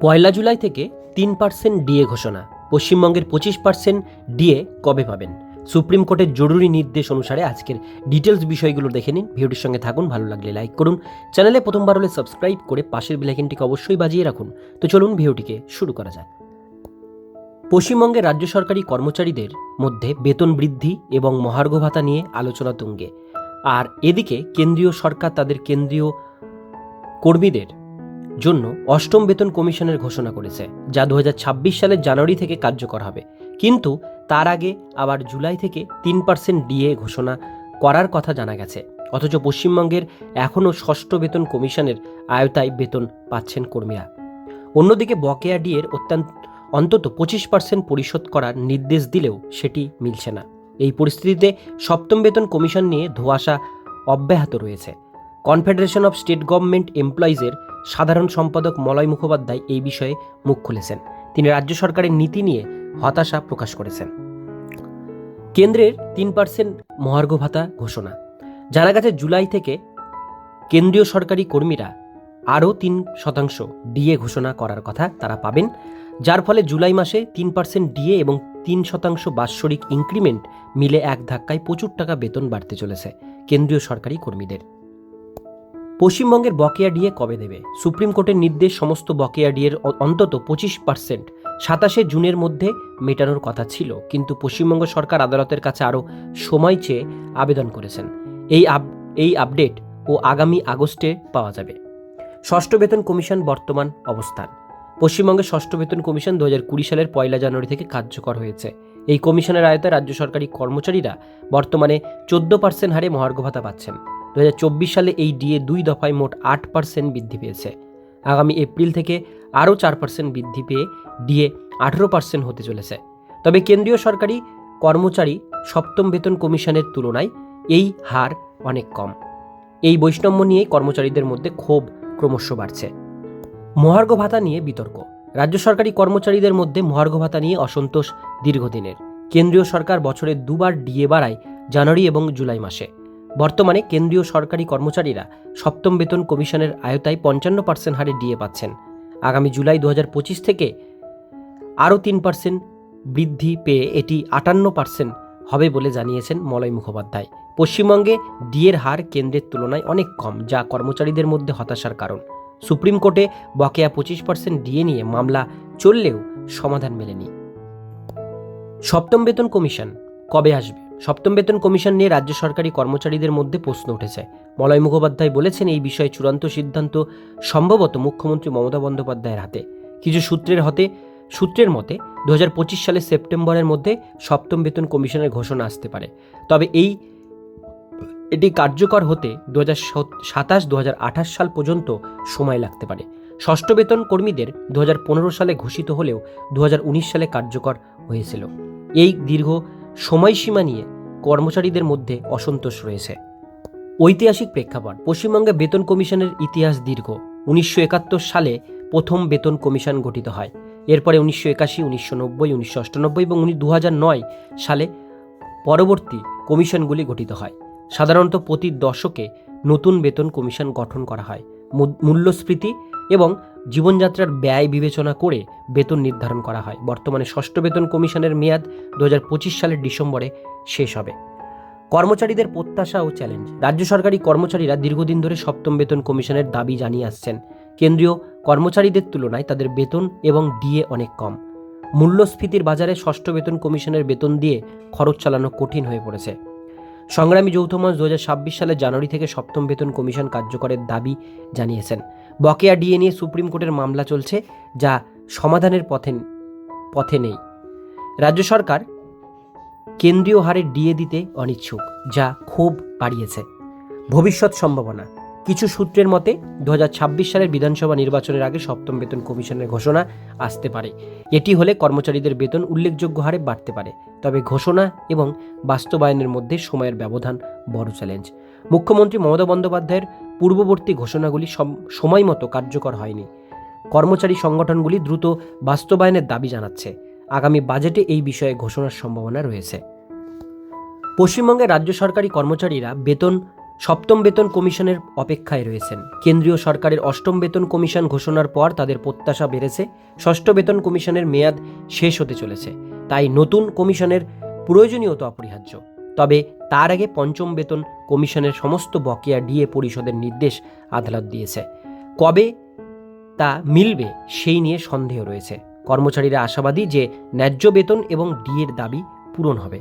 পয়লা জুলাই থেকে তিন percent DA ঘোষণা, পশ্চিমবঙ্গের পঁচিশ পার্সেন্ট ডিএ কবে পাবেন? সুপ্রিম কোর্টের জরুরি নির্দেশ অনুসারে আজকের ডিটেলস বিষয়গুলো দেখে নিন। ভিডিওটির সঙ্গে থাকুন, ভালো লাগলে লাইক করুন। চ্যানেলে প্রথমবার হলে সাবস্ক্রাইব করে পাশের বেলাইকনটিকে অবশ্যই বাজিয়ে রাখুন। তো চলুন ভিডিওটিকে শুরু করা যাক। পশ্চিমবঙ্গের রাজ্য সরকারি কর্মচারীদের মধ্যে বেতন বৃদ্ধি এবং মহার্ঘ ভাতা নিয়ে আলোচনা তুঙ্গে। আর এদিকে কেন্দ্রীয় সরকার, তাদের কেন্দ্রীয় কর্মীদের জন্য অষ্টম বেতন কমিশনের ঘোষণা করেছে, যা দু হাজার ছাব্বিশ সালের জানুয়ারি থেকে কার্যকর হবে। কিন্তু তার আগে আবার জুলাই থেকে তিন পার্সেন্ট ডিএ ঘোষণা করার কথা জানা গেছে। অথচ পশ্চিমবঙ্গের এখনও ষষ্ঠ বেতন কমিশনের আয়তায় বেতন পাচ্ছেন কর্মীরা। অন্যদিকে বকেয়া ডিএর অত্যন্ত, অন্তত পঁচিশ পার্সেন্ট পরিশোধ করার নির্দেশ দিলেও সেটি মিলছে না। এই পরিস্থিতিতে সপ্তম বেতন কমিশন নিয়ে ধোঁয়াশা অব্যাহত রয়েছে। কনফেডারেশন অফ স্টেট গভর্নমেন্ট এমপ্লয়িজের সাধারণ সম্পাদক মলয় মুখোপাধ্যায় এই বিষয়ে মুখ খুলেছেন। তিনি রাজ্য সরকারের নীতি নিয়ে হতাশা প্রকাশ করেছেন। কেন্দ্রের তিন পার্সেন্ট মহার্ঘ ভাতা ঘোষণা। জানা গেছে, জুলাই থেকে কেন্দ্রীয় সরকারি কর্মীরা আরও তিন শতাংশ ডিএ ঘোষণা করার কথা তারা পাবেন। যার ফলে জুলাই মাসে তিন পার্সেন্ট ডিএ এবং তিন শতাংশ বাৎসরিক ইনক্রিমেন্ট মিলে এক ধাক্কায় প্রচুর টাকা বেতন বাড়তে চলেছে কেন্দ্রীয় সরকারি কর্মীদের। পশ্চিমবঙ্গের বকেয়া ডিএ কবে দেবে? সুপ্রিম কোর্টের নির্দেশ সমস্ত বকেয়া ডিএর অন্তত পঁচিশ পার্সেন্ট সাতাশে জুনের মধ্যে মেটানোর কথা ছিল। কিন্তু পশ্চিমবঙ্গ সরকার আদালতের কাছে আরও সময় চেয়ে আবেদন করেছেন। এই আপ, এই আপডেট ও আগামী আগস্টে পাওয়া যাবে। ষষ্ঠ বেতন কমিশন বর্তমান অবস্থান। পশ্চিমবঙ্গের ষষ্ঠ বেতন কমিশন দু হাজার কুড়ি সালের পয়লা জানুয়ারি থেকে কার্যকর হয়েছে। এই কমিশনের আয়তায় রাজ্য সরকারি কর্মচারীরা বর্তমানে চোদ্দ পার্সেন্ট হারে মহার্ঘ ভাতা পাচ্ছেন। দু হাজার চব্বিশ সালে এই ডিএ দুই দফায় মোট আট পার্সেন্ট বৃদ্ধি পেয়েছে। আগামী এপ্রিল থেকে আরও চার পার্সেন্ট বৃদ্ধি পেয়ে ডিএ আঠেরো পার্সেন্ট হতে চলেছে। তবে কেন্দ্রীয় সরকারি কর্মচারী সপ্তম বেতন কমিশনের তুলনায় এই হার অনেক কম। এই বৈষম্য নিয়ে কর্মচারীদের মধ্যে ক্ষোভ ক্রমশ বাড়ছে। মহার্ঘ ভাতা নিয়ে বিতর্ক। রাজ্য সরকারি কর্মচারীদের মধ্যে মহার্ঘ ভাতা নিয়ে অসন্তোষ দীর্ঘদিনের। কেন্দ্রীয় সরকার বছরে দুবার ডিএ বাড়ায় জানুয়ারি এবং জুলাই মাসে। বর্তমানে কেন্দ্রীয় সরকারি কর্মচারীরা সপ্তম বেতন কমিশনের আয়তায় পঞ্চান্ন পার্সেন্ট হারে ডিএ পাচ্ছেন। আগামী জুলাই দু হাজার পঁচিশ থেকে আরও তিন পার্সেন্ট বৃদ্ধি পেয়ে এটি আটান্ন পার্সেন্ট হবে বলে জানিয়েছেন মলয় মুখোপাধ্যায়। পশ্চিমবঙ্গে ডিএর হার কেন্দ্রের তুলনায় অনেক কম, যা কর্মচারীদের মধ্যে হতাশার কারণ। সুপ্রিম কোর্টে বকেয়া পঁচিশ পার্সেন্ট ডিএ নিয়ে মামলা চললেও সমাধান মেলেনি। সপ্তম বেতন কমিশন কবে আসবে? সপ্তম বেতন কমিশন নিয়ে রাজ্য সরকারি কর্মচারীদের মধ্যে প্রশ্ন উঠেছে। মলয় মুখোপাধ্যায় বলেছেন, এই বিষয়ে চূড়ান্ত সিদ্ধান্ত সম্ভবত মুখ্যমন্ত্রী মমতা বন্দ্যোপাধ্যায়ের হাতে। কিছু সূত্রের হতে, সূত্রের মতে দু সালের সেপ্টেম্বরের মধ্যে সপ্তম বেতন কমিশনের ঘোষণা আসতে পারে। তবে এই, এটি কার্যকর হতে দু হাজার সাতাশ দু সাল পর্যন্ত সময় লাগতে পারে। ষষ্ঠ বেতন কর্মীদের দু হাজার পনেরো সালে ঘোষিত হলেও দু হাজার উনিশ সালে কার্যকর হয়েছিল। এই দীর্ঘ সময়সীমা নিয়ে কর্মচারীদের মধ্যে অসন্তোষ রয়েছে। ঐতিহাসিক প্রেক্ষাপট, পশ্চিমবঙ্গে বেতন কমিশনের ইতিহাস দীর্ঘ। উনিশশো একাত্তর সালে প্রথম বেতন কমিশন গঠিত হয়। এরপরে উনিশশো একাশি, উনিশশো নব্বই, উনিশশো অষ্টানব্বই এবং উনি দু সালে পরবর্তী কমিশনগুলি গঠিত হয়। সাধারণত প্রতি দশকে নতুন বেতন কমিশন গঠন করা হয়। মূল্যস্ফীতি এবং জীবনযাত্রার ব্যয় বিবেচনা করে বেতন নির্ধারণ করা হয়। বর্তমানে ষষ্ঠ বেতন কমিশনের মেয়াদ দু হাজার পঁচিশ সালের ডিসেম্বরে শেষ হবে। কর্মচারীদের প্রত্যাশা ও চ্যালেঞ্জ। রাজ্য সরকারি কর্মচারীরা দীর্ঘদিন ধরে সপ্তম বেতন কমিশনের দাবি জানিয়ে আসছেন। কেন্দ্রীয় কর্মচারীদের তুলনায় তাদের বেতন এবং ডিএ অনেক কম। মূল্যস্ফীতির বাজারে ষষ্ঠ বেতন কমিশনের বেতন দিয়ে খরচ চালানো কঠিন হয়ে পড়েছে। সংগ্রামী যৌথ মঞ্চ দু সালে জানুয়ারি থেকে সপ্তম বেতন কমিশন কার্যকরের দাবি জানিয়েছেন। বকেয়া ডিএ নিয়ে সুপ্রিম কোর্টের মামলা চলছে, যা সমাধানের পথে পথে নেই। রাজ্য সরকার কেন্দ্রীয় হারে ডিএ দিতে অনিচ্ছুক, যা ক্ষোভ বাড়িয়েছে। ভবিষ্যৎ সম্ভাবনা। কিছু সূত্রের মতে দু হাজার ছাব্বিশ সালের বিধানসভা নির্বাচনের আগে সপ্তম বেতন কমিশনের ঘোষণা আসতে পারে। এটি হলে কর্মচারীদের বেতন উল্লেখযোগ্য হারে বাড়তে পারে। তবে ঘোষণা এবং বাস্তবায়নের মধ্যে সময়ের ব্যবধান বড় চ্যালেঞ্জ। মুখ্যমন্ত্রী মমতা বন্দ্যোপাধ্যায়ের পূর্ববর্তী ঘোষণাগুলি সম- সময় মতো কার্যকর হয়নি। কর্মচারী সংগঠনগুলি দ্রুত বাস্তবায়নের দাবি জানাচ্ছে। আগামী বাজেটে এই বিষয়ে ঘোষণার সম্ভাবনা রয়েছে। পশ্চিমবঙ্গের রাজ্য সরকারি কর্মচারীরা বেতন সপ্তম বেতন কমিশনের অপেক্ষায় রয়েছেন। কেন্দ্রীয় সরকারের অষ্টম বেতন কমিশন ঘোষণার পর তাদের প্রত্যাশা বেড়েছে। ষষ্ঠ বেতন কমিশনের মেয়াদ শেষ হতে চলেছে। তাই নতুন কমিশনের প্রয়োজনীয়তা অপরিহার্য। তবে তার আগে পঞ্চম বেতন কমিশনের সমস্ত বকেয়া ডিএ পরিশোধের নির্দেশ আদালত দিয়েছে। কবে তা মিলবে সেই নিয়ে সন্দেহ রয়েছে। কর্মচারীরা আশাবাদী যে ন্যায্য বেতন এবং ডিএর দাবি পূরণ হবে।